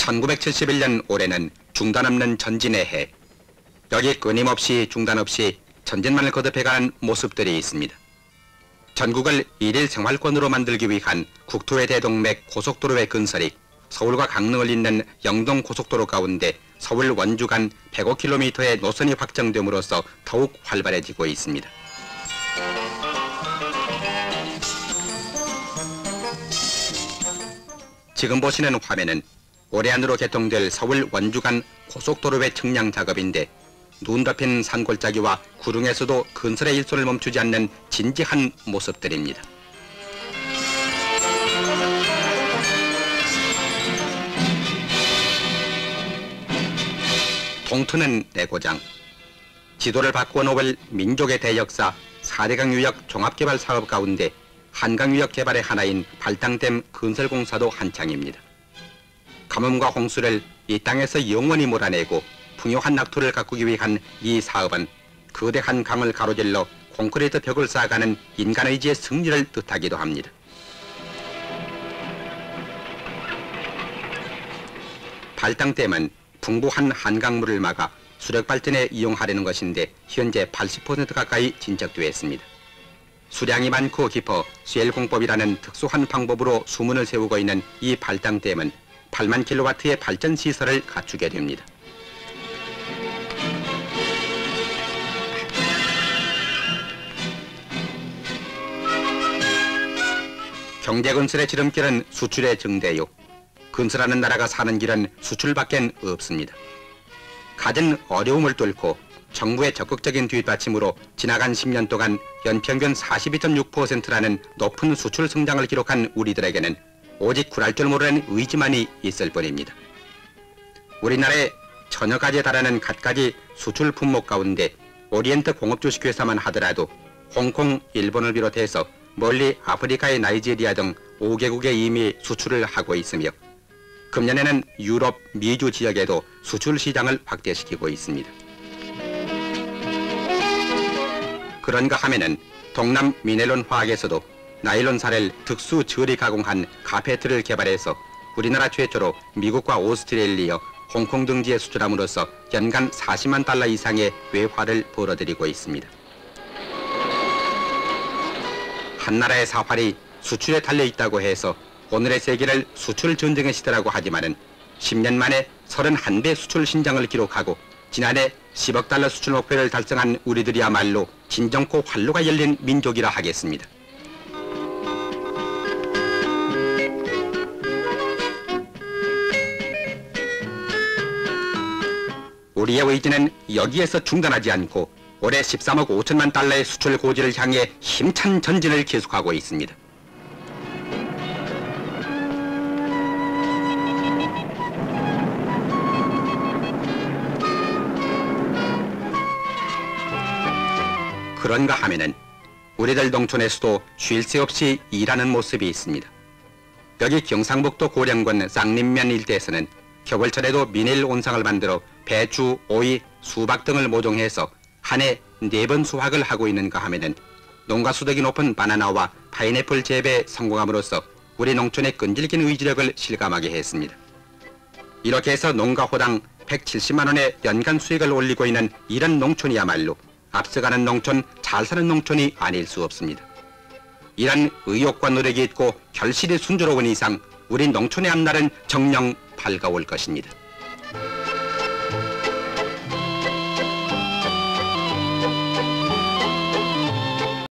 1971년 올해는 중단 없는 전진의 해. 여기 끊임없이 중단 없이 전진만을 거듭해가는 모습들이 있습니다. 전국을 일일 생활권으로 만들기 위한 국토의 대동맥 고속도로의 건설이 서울과 강릉을 잇는 영동 고속도로 가운데 서울 원주 간 105km의 노선이 확정됨으로써 더욱 활발해지고 있습니다. 지금 보시는 화면은 올해 안으로 개통될 서울 원주 간 고속도로의 측량 작업인데 눈 덮인 산골짜기와 구릉에서도 건설의 일손을 멈추지 않는 진지한 모습들입니다. 동투는 내 고장. 지도를 바꾸어 놓을 민족의 대역사 4대강 유역 종합개발 사업 가운데 한강 유역 개발의 하나인 발당댐 건설공사도 한창입니다. 가뭄과 홍수를 이 땅에서 영원히 몰아내고 풍요한 낙토를 가꾸기 위한 이 사업은 거대한 강을 가로질러 콘크리트 벽을 쌓아가는 인간의지의 승리를 뜻하기도 합니다. 발당댐은 풍부한 한강물을 막아 수력 발전에 이용하려는 것인데 현재 80% 가까이 진척되어 있습니다. 수량이 많고 깊어 쇠일 공법이라는 특수한 방법으로 수문을 세우고 있는 이 발당댐은 8만 킬로와트의 발전 시설을 갖추게 됩니다. 경제 건설의 지름길은 수출의 증대요. 건설하는 나라가 사는 길은 수출밖엔 없습니다. 가진 어려움을 뚫고 정부의 적극적인 뒷받침으로 지나간 10년 동안 연평균 42.6%라는 높은 수출 성장을 기록한 우리들에게는 오직 굴할 줄 모르는 의지만이 있을 뿐입니다. 우리나라의 천여 가지에 달하는 갖가지 수출 품목 가운데 오리엔트 공업주식회사만 하더라도 홍콩, 일본을 비롯해서 멀리 아프리카의 나이지리아 등 5개국에 이미 수출을 하고 있으며 금년에는 유럽, 미주 지역에도 수출 시장을 확대시키고 있습니다. 그런가 하면은 동남 미넬론 화학에서도 나일론살을 특수 처리 가공한 카페트를 개발해서 우리나라 최초로 미국과 오스트레일리아, 홍콩 등지에 수출함으로써 연간 40만 달러 이상의 외화를 벌어들이고 있습니다. 한 나라의 사활이 수출에 달려 있다고 해서 오늘의 세계를 수출 전쟁의 시대라고 하지만은 10년 만에 31배 수출 신장을 기록하고 지난해 10억 달러 수출 목표를 달성한 우리들이야말로 진정코 활로가 열린 민족이라 하겠습니다. 우리의 의지는 여기에서 중단하지 않고 올해 13억 5천만 달러의 수출 고지를 향해 힘찬 전진을 계속하고 있습니다. 그런가 하면은 우리들 농촌에서도 쉴 새 없이 일하는 모습이 있습니다. 여기 경상북도 고령군 쌍림면 일대에서는 겨울철에도 미닐 온상을 만들어 배추, 오이, 수박 등을 모종해서 한 해 네 번 수확을 하고 있는가 하면은 농가 수득이 높은 바나나와 파인애플 재배에 성공함으로써 우리 농촌의 끈질긴 의지력을 실감하게 했습니다. 이렇게 해서 농가 호당 170만 원의 연간 수익을 올리고 있는 이런 농촌이야말로 앞서가는 농촌, 잘 사는 농촌이 아닐 수 없습니다. 이런 의욕과 노력이 있고 결실이 순조로운 이상 우리 농촌의 앞날은 정녕 밝아올 것입니다.